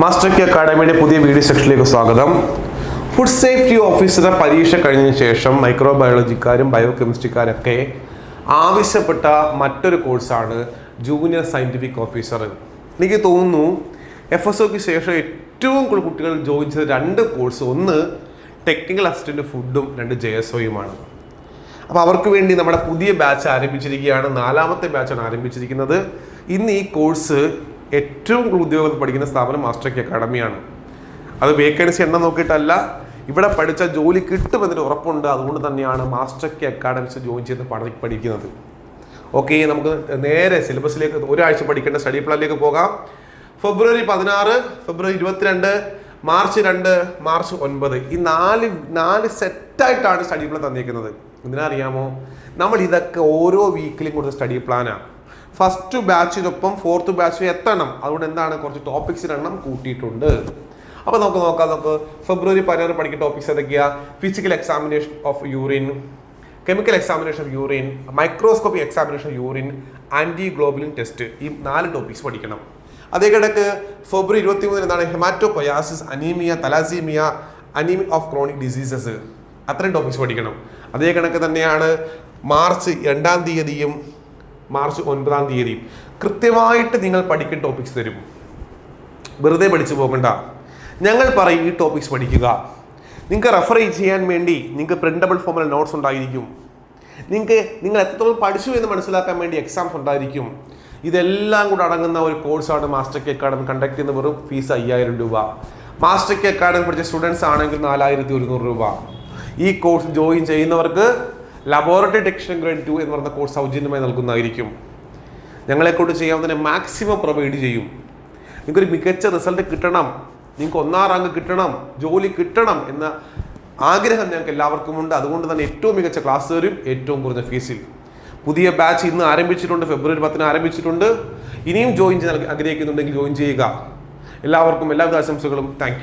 Master K അക്കാഡമിയുടെ പുതിയ video സെക്ഷനിലേക്ക് സ്വാഗതം. ഫുഡ് സേഫ്റ്റി ഓഫീസറെ പരീക്ഷ കഴിഞ്ഞതിന് ശേഷം മൈക്രോബയോളജിക്കാരും ബയോ കെമിസ്ട്രിക്കാരൊക്കെ ആവശ്യപ്പെട്ട മറ്റൊരു കോഴ്സാണ് ജൂനിയർ സയന്റിഫിക് ഓഫീസർ എനിക്ക് തോന്നുന്നു എഫ് എസ് ഒക്ക് ശേഷം ഏറ്റവും കൂടുതൽ കുട്ടികൾ ജോയിൻ ചെയ്ത രണ്ട് കോഴ്സ് ഒന്ന് ടെക്നിക്കൽ അസിസ്റ്റന്റ് ഫുഡും രണ്ട് ജെ എസ് ഒയുമാണ് അപ്പോൾ അവർക്ക് വേണ്ടി നമ്മുടെ പുതിയ ബാച്ച് ആരംഭിച്ചിരിക്കുകയാണ്. നാലാമത്തെ ബാച്ചാണ് ആരംഭിച്ചിരിക്കുന്നത്. ഇന്ന് ഈ കോഴ്സ് ഏറ്റവും കൂടുതൽ ഉദ്യോഗത്തിൽ പഠിക്കുന്ന സ്ഥാപനം മാസ്റ്റർ കെ അക്കാഡമിയാണ്. അത് വേക്കൻസി എണ്ണം നോക്കിയിട്ടല്ല ഇവിടെ പഠിച്ച ജോലി കിട്ടുമെന്നൊരു ഉറപ്പുണ്ട്. അതുകൊണ്ട് തന്നെയാണ് മാസ്റ്റർ കെ അക്കാഡമിക്സ് ജോയിൻ ചെയ്ത് പഠി പഠിക്കുന്നത്. ഓക്കെ നമുക്ക് നേരെ സിലബസിലേക്ക് ഒരാഴ്ച പഠിക്കേണ്ട സ്റ്റഡി പ്ലാനിലേക്ക് പോകാം. ഫെബ്രുവരി പതിനാറ് ഫെബ്രുവരി ഇരുപത്തിരണ്ട് മാർച്ച് രണ്ട് മാർച്ച് ഒൻപത്. ഈ നാല് നാല് സെറ്റായിട്ടാണ് സ്റ്റഡി പ്ലാൻ തന്നിരിക്കുന്നത്. എന്തിനാ അറിയാമോ നമ്മൾ ഇതൊക്കെ ഓരോ വീക്കിലും കൊടുത്ത സ്റ്റഡി പ്ലാനാണ് ഫസ്റ്റ് ബാച്ചിനൊപ്പം ഫോർത്ത് ബാച്ചിൽ എത്തണം. അതുകൊണ്ട് എന്താണ് കുറച്ച് ടോപ്പിക്സിന് എണ്ണം കൂട്ടിയിട്ടുണ്ട്. അപ്പോൾ നമുക്ക് നോക്കാം നമുക്ക് ഫെബ്രുവരി പതിനാറ് പഠിക്കുന്ന ടോപ്പിക്സ് ഏതൊക്കെയാണ് physical examination of urine chemical examination of urine microscopy examination of urine anti globulin test ഈ നാല് ടോപ്പിക്സ് പഠിക്കണം. അതേ കിടക്ക് ഫെബ്രുവരി ഇരുപത്തി മൂന്നിന് എന്താണ്? Hematopoiesis anaemia thalassemia anaemia of chronic diseases അത്രയും ടോപ്പിക്സ് പഠിക്കണം. അതേ കണക്ക് തന്നെയാണ് മാർച്ച് രണ്ടാം തീയതിയും മാർച്ച് ഒൻപതാം തീയതി കൃത്യമായിട്ട് നിങ്ങൾ പഠിക്കുന്ന ടോപ്പിക്സ് തരും. വെറുതെ പഠിച്ചു പോകണ്ട. ഞങ്ങൾ പറയും ഈ ടോപ്പിക്സ് പഠിക്കുക. നിങ്ങൾക്ക് റെഫർ ചെയ്യാൻ വേണ്ടി നിങ്ങൾക്ക് പ്രിന്റബിൾ ഫോമിൽ നോട്ട്സ് ഉണ്ടായിരിക്കും. നിങ്ങൾക്ക് നിങ്ങൾ എത്രത്തോളം പഠിച്ചു എന്ന് മനസ്സിലാക്കാൻ വേണ്ടി എക്സാംസ് ഉണ്ടായിരിക്കും. ഇതെല്ലാം കൂടെ അടങ്ങുന്ന ഒരു കോഴ്സാണ് മാസ്റ്റർ കെ അക്കാഡമി കണ്ടക്ട് ചെയ്യുന്ന വെറും ഫീസ് അയ്യായിരം രൂപ. മാസ്റ്റർ കെ അക്കാഡമി പഠിച്ച സ്റ്റുഡൻസ് ആണെങ്കിൽ നാലായിരത്തി ഒരുന്നൂറ് രൂപ. ഈ കോഴ്സ് ജോയിൻ ചെയ്യുന്നവർക്ക് ലബോറട്ടറി ടെക്ഷൻ ഗ്രേഡ് ടു എന്ന് പറയുന്ന കോഴ്സ് സൗജന്യമായി നൽകുന്നതായിരിക്കും. ഞങ്ങളെക്കൊണ്ട് ചെയ്യാവുന്നതിനെ മാക്സിമം പ്രൊവൈഡ് ചെയ്യും. നിങ്ങൾക്കൊരു മികച്ച റിസൾട്ട് കിട്ടണം. നിങ്ങൾക്ക് ഒന്നാം റാങ്ക് കിട്ടണം ജോലി കിട്ടണം എന്ന ആഗ്രഹം ഞങ്ങൾക്ക് എല്ലാവർക്കും ഉണ്ട് അതുകൊണ്ട് തന്നെ ഏറ്റവും മികച്ച ക്ലാസ് വരും ഏറ്റവും കുറഞ്ഞ ഫീസിൽ പുതിയ ബാച്ച് ഇന്ന് ആരംഭിച്ചിട്ടുണ്ട് ഫെബ്രുവരി പത്തിന് ആരംഭിച്ചിട്ടുണ്ട്. ഇനിയും ജോയിൻ ചെയ്യാൻ ആഗ്രഹിക്കുന്നുണ്ടെങ്കിൽ ജോയിൻ ചെയ്യുക. എല്ലാവർക്കും എല്ലാവിധ ആശംസകളും. താങ്ക്